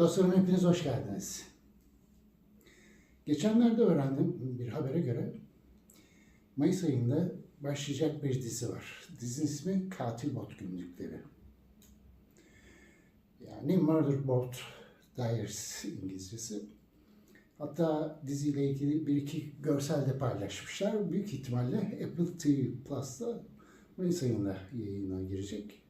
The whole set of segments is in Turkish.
Dostlarım hepiniz hoş geldiniz. Geçenlerde öğrendim bir habere göre Mayıs ayında başlayacak bir dizi var. Dizinin ismi Katil Bot Günlükleri. Yani Murder Bot Diaries İngilizcesi. Hatta diziyle ilgili bir iki görsel de paylaşmışlar. Büyük ihtimalle Apple TV Plus'ta Mayıs ayında yayına girecek.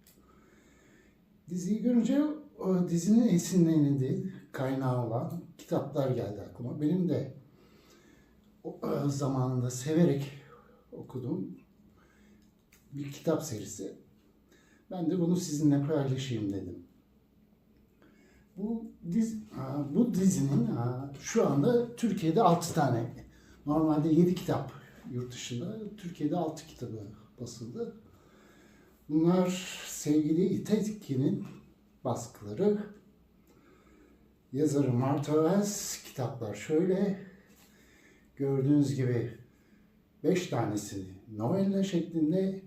Diziyi görünce o dizinin esinlenildiği kaynağı olan kitaplar geldi aklıma. Benim de o, e, zamanında severek okuduğum bir kitap serisi. Ben de bunu sizinle paylaşayım dedim. Bu diz ha, bu dizinin şu anda Türkiye'de 6 tane. Normalde 7 kitap yurt dışında. Türkiye'de 6 kitabı basıldı. Bunlar sevgili İtekin'in baskıları. Yazarı Marta Wells. Kitaplar şöyle. Gördüğünüz gibi 5 tanesi novella şeklinde.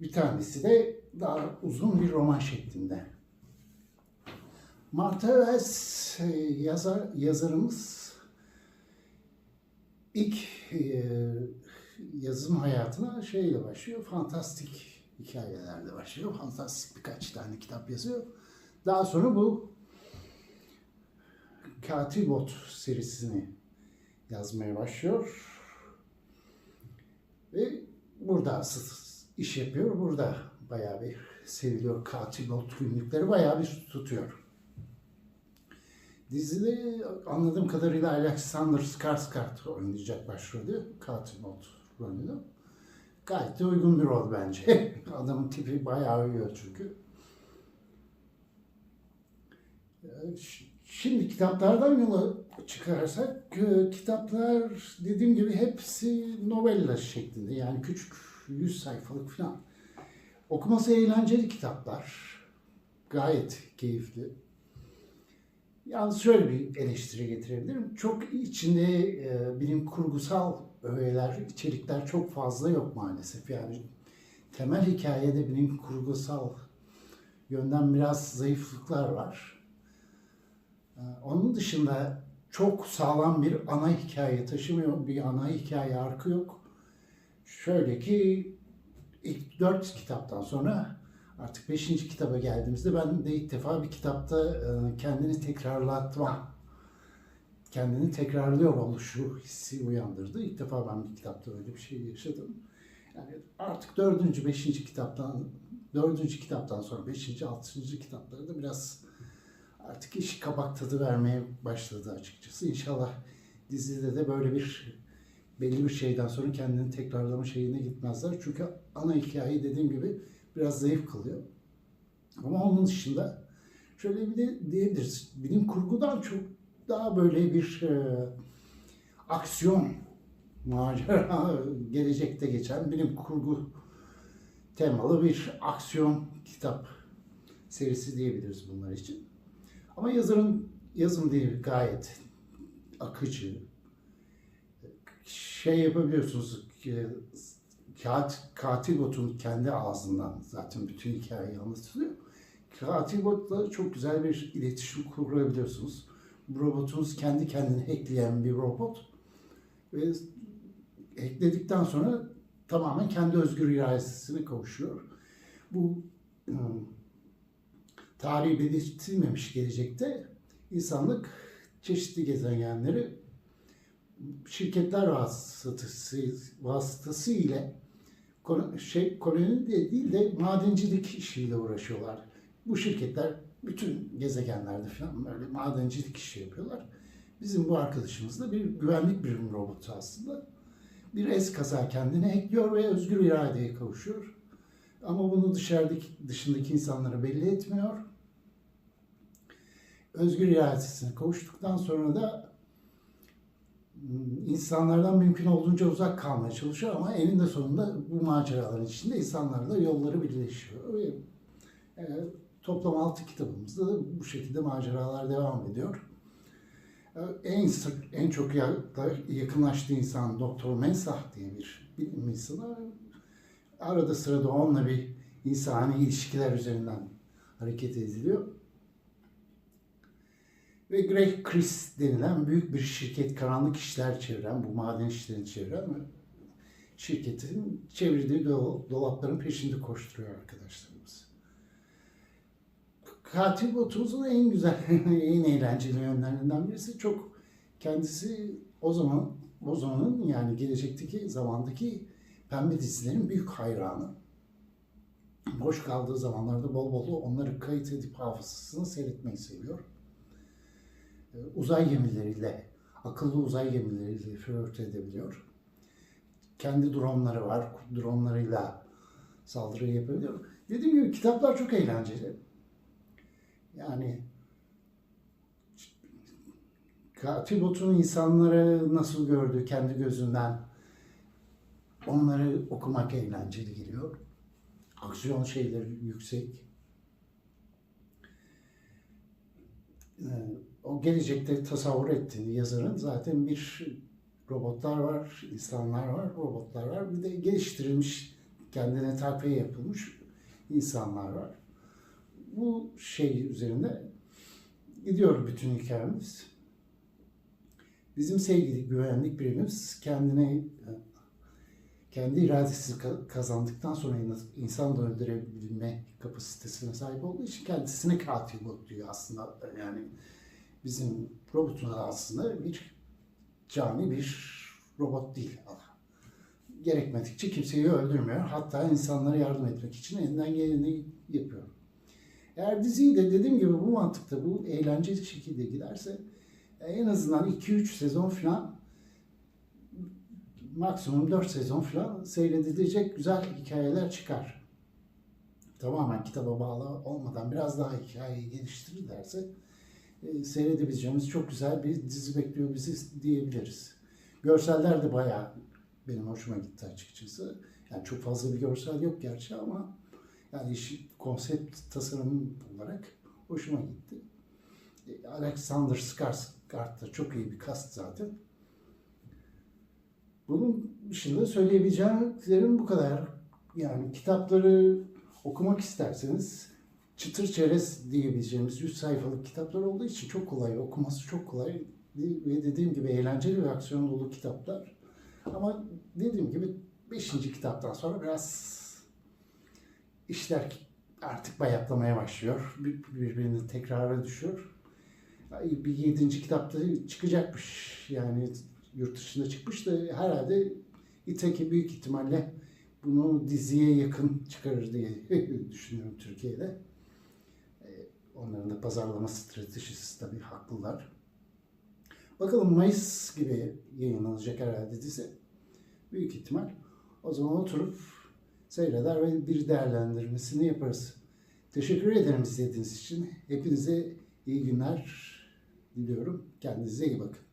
Bir tanesi de daha uzun bir roman şeklinde. Marta Wells e, yazar, yazarımız ilk e, yazım hayatına şeyle başlıyor, fantastik hikayelerle başlıyor. Fantastik birkaç tane kitap yazıyor. Daha sonra bu Katil Bot serisini yazmaya başlıyor. Ve burada iş yapıyor. Burada bayağı bir seviliyor. Katil Bot günlükleri bayağı bir tutuyor. Dizide anladığım kadarıyla Alexander Skarsgård oynayacak başrolü. Katil rolünü. Gayet de uygun bir rol bence. Adamın tipi bayağı uyuyor çünkü. Şimdi kitaplardan yola çıkarsak, e, kitaplar dediğim gibi hepsi novella şeklinde. Yani küçük 100 sayfalık falan. Okuması eğlenceli kitaplar. Gayet keyifli. Yalnız şöyle bir eleştiri getirebilirim. Çok içinde e, bilim kurgusal öğeler, içerikler çok fazla yok maalesef. Yani temel hikayede bilim kurgusal yönden biraz zayıflıklar var. E, onun dışında çok sağlam bir ana hikaye taşımıyor. Bir ana hikaye arkı yok. Şöyle ki ilk dört kitaptan sonra artık beşinci kitaba geldiğimizde ben de ilk defa bir kitapta e, kendini tekrarlatma, kendini tekrarlıyor oluşu hissi uyandırdı. İlk defa ben bir kitapta öyle bir şey yaşadım. Yani artık dördüncü, beşinci kitaptan, dördüncü kitaptan sonra beşinci, altıncı kitaplarda biraz artık iş kabak tadı vermeye başladı açıkçası. İnşallah dizide de böyle bir belli bir şeyden sonra kendini tekrarlama şeyine gitmezler. Çünkü ana hikayeyi dediğim gibi biraz zayıf kalıyor. Ama onun dışında şöyle bir de diyebiliriz. Bilim kurgudan çok daha böyle bir e, aksiyon macera gelecekte geçen bilim kurgu temalı bir aksiyon kitap serisi diyebiliriz bunlar için. Ama yazarın yazım dili gayet akıcı. Şey yapabiliyorsunuz ki kat, katil botun kendi ağzından zaten bütün hikayeyi anlatılıyor. Katil botla çok güzel bir iletişim kurabiliyorsunuz. Bu robotunuz kendi kendini hackleyen bir robot. Ve hackledikten sonra tamamen kendi özgür iradesine kavuşuyor. Bu ım, tarihi belirtilmemiş gelecekte insanlık çeşitli gezegenleri şirketler vasıtası, vasıtası ile şey, koloni de değil de madencilik işiyle uğraşıyorlar. Bu şirketler bütün gezegenlerde falan böyle madencilik işi yapıyorlar. Bizim bu arkadaşımız da bir güvenlik birim robotu aslında. Bir es kaza kendine ekliyor ve özgür iradeye kavuşuyor. Ama bunu dışarıdaki, dışındaki insanlara belli etmiyor. Özgür iradesine kavuştuktan sonra da insanlardan mümkün olduğunca uzak kalmaya çalışıyor ama eninde sonunda bu maceraların içinde insanlarla yolları birleşiyor. Ve e, toplam 6 kitabımızda da bu şekilde maceralar devam ediyor. E, en sık, en çok yakınlaştığı insan Doktor Mensah diye bir bilim insanı. Arada sırada onunla bir insani ilişkiler üzerinden hareket ediliyor. Ve Greg Chris denilen büyük bir şirket, karanlık işler çeviren, bu maden işlerini çeviren şirketin çevirdiği do- dolapların peşinde koşturuyor arkadaşlarımız. Katil botumuzun en güzel, en eğlenceli yönlerinden birisi çok kendisi o zaman o zamanın yani gelecekteki zamandaki pembe dizilerin büyük hayranı. Boş kaldığı zamanlarda bol bol onları kayıt edip hafızasını seyretmeyi seviyor. Ee, Uzay gemileriyle, akıllı uzay gemileriyle flört edebiliyor. Kendi dronları var, dronlarıyla saldırı yapabiliyor. Dediğim gibi kitaplar çok eğlenceli. Yani Katil Bot'un insanları nasıl gördüğü kendi gözünden onları okumak eğlenceli geliyor. Aksiyon şeyleri yüksek. Ee, O gelecekte tasavvur ettiğini yazarın zaten bir robotlar var, insanlar var, robotlar var. Bir de geliştirilmiş, kendine takviye yapılmış insanlar var. Bu şey üzerinde gidiyor bütün hikayemiz. Bizim sevgili güvenlik birimimiz kendine kendi iradesi ka- kazandıktan sonra in- insan da öldürebilme kapasitesine sahip olduğu için kendisine katil bot diyor aslında. Yani bizim robotun aslında bir cani bir robot değil. Gerekmedikçe kimseyi öldürmüyor. Hatta insanlara yardım etmek için elinden geleni yapıyor. Eğer diziyi de dediğim gibi bu mantıkta, bu eğlenceli şekilde giderse en azından 2-3 sezon falan maksimum 4 sezon falan seyredilecek güzel hikayeler çıkar. Tamamen kitaba bağlı olmadan biraz daha hikayeyi geliştirirlerse e, seyredebileceğimiz çok güzel bir dizi bekliyor bizi diyebiliriz. Görseller de bayağı benim hoşuma gitti açıkçası. Yani çok fazla bir görsel yok gerçi ama yani iş, konsept tasarım olarak hoşuma gitti. E, Alexander Skarsgård da çok iyi bir kast zaten. Bunun dışında söyleyebileceğim bu kadar. Yani kitapları okumak isterseniz çıtır çerez diyebileceğimiz 100 sayfalık kitaplar olduğu için çok kolay, okuması çok kolay ve dediğim gibi eğlenceli ve aksiyon dolu kitaplar. Ama dediğim gibi 5. kitaptan sonra biraz işler artık bayatlamaya başlıyor. Bir- Birbirini tekrara düşüyor. Bir yedinci kitapta çıkacakmış. Yani yurt dışında çıkmış da herhalde İtaki büyük ihtimalle bunu diziye yakın çıkarır diye düşünüyorum Türkiye'de. Onların da pazarlama stratejisi tabii haklılar. Bakalım Mayıs gibi yayınlanacak herhalde dizi. Büyük ihtimal. O zaman oturup seyreder ve bir değerlendirmesini yaparız. Teşekkür ederim izlediğiniz için. Hepinize iyi günler diliyorum. Kendinize iyi bakın.